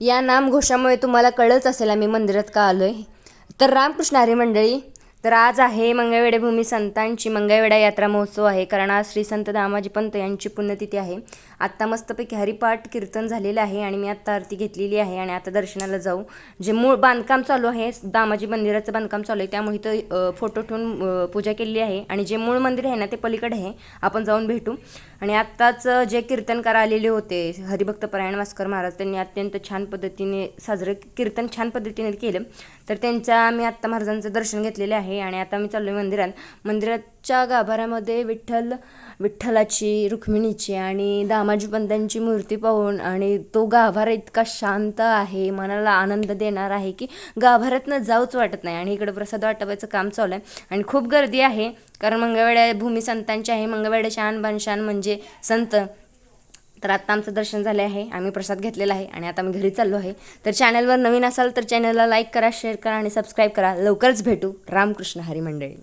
या नाम घोषामुळे तुम्हाला कळत असेल आम्ही मंदिरात का आलोय. तर रामकृष्ण हरी मंडळी तर आज आहे मंगळवेढा भूमी संतांची मंगळवेढा यात्रा महोत्सव आहे. कारण आज श्री संत दामाजी पंत यांची पुण्यतिथी आहे. आत्ता मस्तपैकी हरिपाठ कीर्तन झालेलं आहे आणि मी आत्ता आरती घेतलेली आहे आणि आता दर्शनाला जाऊ. जे मूळ बांधकाम चालू आहे दामाजी मंदिराचं बांधकाम चालू आहे त्यामुळे इथं फोटो ठेवून पूजा केलेली आहे. आणि जे मूळ मंदिर आहे ना ते पलीकडे आहे. आपण जाऊन भेटू. आणि आत्ताच जे कीर्तनकार आलेले होते हरिभक्त परायण वास्कर महाराज त्यांनी अत्यंत छान पद्धतीने साजरं कीर्तन छान पद्धतीने केलं. तर त्यांच्या मी आत्ता महाराजांचं दर्शन घेतलेलं आहे. आणि आता मी चाललो मंदिरात. मंदिराच्या गाभाऱ्यामध्ये विठ्ठल विठ्ठलाची रुक्मिणीची आणि दामाजी पंतांची मूर्ती पाहून आणि तो गाभारा इतका शांत आहे मनाला आनंद देणार आहे की गाभाऱ्यातनं जाऊच वाटत नाही आणि इकडं प्रसाद वाटपायचं काम चालू आहे आणि खूप गर्दी आहे कारण मंगळवेड्या भूमी संतांची आहे. मंगळवेड्याच्या शान म्हणजे संत. तर आत्ता आमचं दर्शन झाले आहे आम्ही प्रसाद घेतलेला आहे आणि आता मी घरी चाललो आहे. तर चॅनलवर नवीन असाल तर चॅनलला लाईक करा शेअर करा आणि सबस्क्राईब करा. लवकरच भेटू. रामकृष्ण हरी मंडळी.